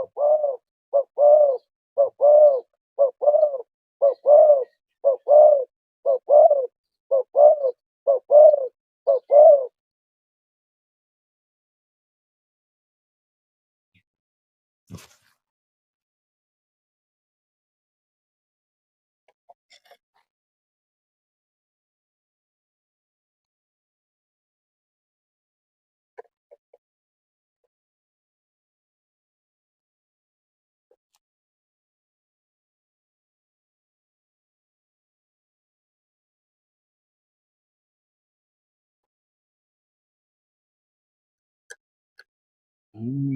อืม อืม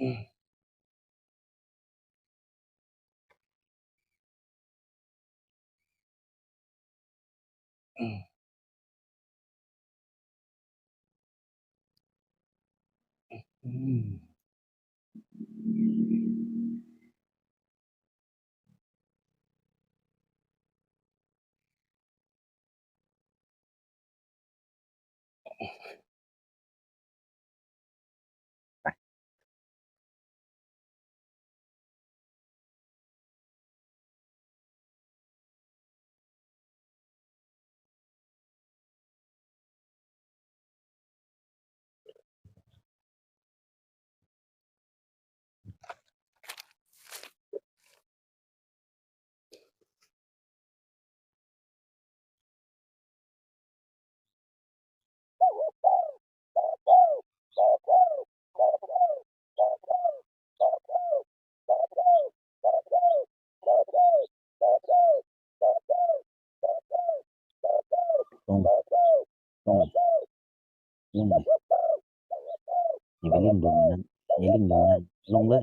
อื ม อย่าไปเล่นดวงนั้นอย่าเล่นดวงนั้นลงเลย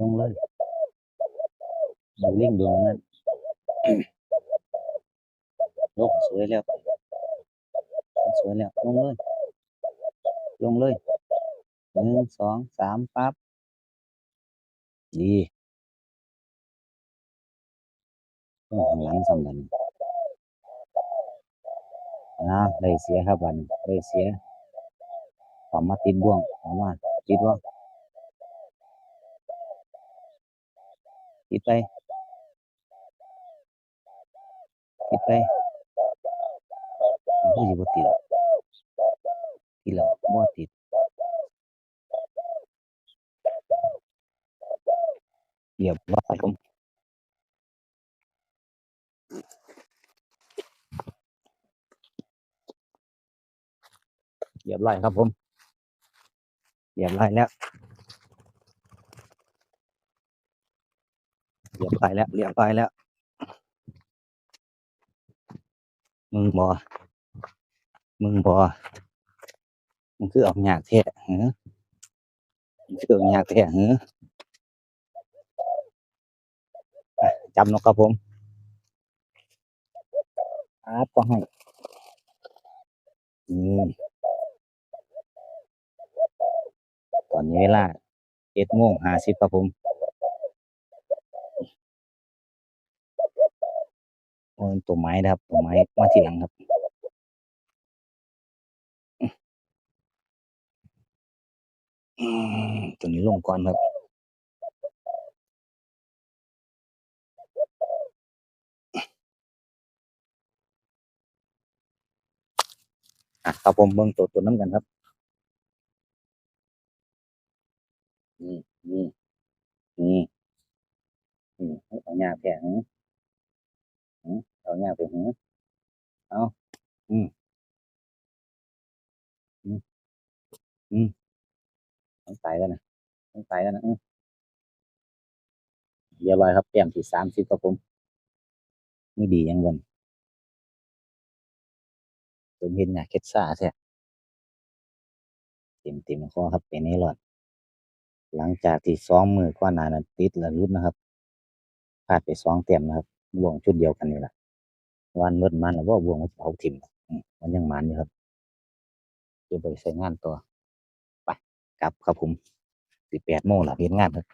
ลงเลยอย่าเล่นดวงนั้นโอ้สวยแล้วสวยแล้วลงเลย ลงเลย1 2 3ปั๊บดีลงข้างหลังซ้ำบัด นี้อาได้เสียครับบัดนี้ได้เสียเข้ามาติดบ่วงเข้ามาติดบ่ติดไปติดไปมันคือสิบ่ติดติดแล้วบ่ติดเรียบร้อยครับผม เรียบร้อยครับผมเรียบร้อยแล้วเรียบร้อยแล้วเรียบร้อยแล้วมึงบ่มึงบ่มันคือเอายากแท้หือมันคือเอายากแท้หืออะจับนกครับผมป๊าดต้องให้อืม ตอนนี้เวลา7:50ครับผมตัวไม้นะครับ ตัวไม้มาทีหลังครับตัวนี้ลงก่อนครับอะครับผมเบิ่งตัวตุ่นนำกันครับ นี่นี่นี่เอาหญ้าแผ่หือเอาหญ้าไปหือเอาอืมอืมอืมต้องไปล้วนะต้องไปล้วนะเยอร้อยครับเตี้มที่สามสิบครับผมไม่ดียังวันผมเห็นเนี่ยเคสซ่าแท่เต็มเต็มข้อครับเป็นไอรอน หลังจากที่2มื้อก้อนหนานั้นติดแล้วรุดนะครับพลาดไป2แต้มนะครับบ่วงชุดเดียวกันนี่แหละวันเมื่อมันแล้วบ่บ่วงมันเผาถิ่มมันยังหมานอยู่ครับเดี๋ยวไปใช้งานตัวไปกลับครับผมสิบแปดโมงหล้วเห็นงานครับ